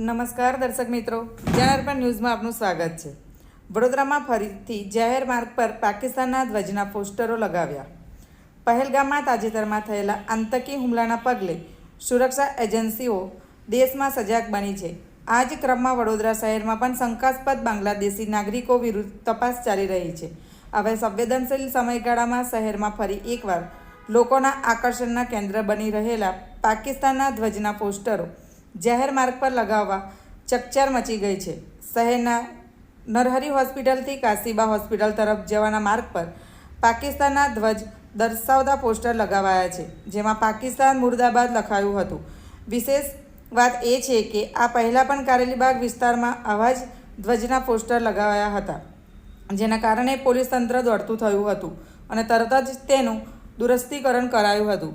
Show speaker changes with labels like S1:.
S1: નમસ્કાર દર્શક મિત્રો. જનાર્પણ ન્યૂઝમાં આપનું સ્વાગત છે. વડોદરામાં ફરીથી જાહેર માર્ગ પર પાકિસ્તાનના ધ્વજના પોસ્ટરો લગાવ્યા. પહેલગામમાં તાજેતરમાં થયેલા આતંકી હુમલાના પગલે સુરક્ષા એજન્સીઓ દેશમાં સજાગ બની છે. આ જ ક્રમમાં વડોદરા શહેરમાં પણ શંકાસ્પદ બાંગ્લાદેશી નાગરિકો વિરુદ્ધ તપાસ ચાલી રહી છે. હવે સંવેદનશીલ સમયગાળામાં શહેરમાં ફરી એકવાર લોકોના આકર્ષણના કેન્દ્ર બની રહેલા પાકિસ્તાનના ધ્વજના પોસ્ટરો જાહેર માર્ગ પર લગાવવા ચકચાર મચી ગઈ છે. શહેરના નરહરી હોસ્પિટલથી કાશીબા હોસ્પિટલ તરફ જવાના માર્ગ પર પાકિસ્તાનના ધ્વજ દર્શાવતા પોસ્ટર લગાવાયા છે, જેમાં પાકિસ્તાન મુર્દાબાદ લખાયું હતું. વિશેષ વાત એ છે કે આ પહેલાં પણ કારેલીબાગ વિસ્તારમાં આવા જ ધ્વજના પોસ્ટર લગાવાયા હતા, જેના કારણે પોલીસ તંત્ર દોડતું થયું હતું અને તરત જ તેનું દુરસ્તીકરણ કરાયું હતું.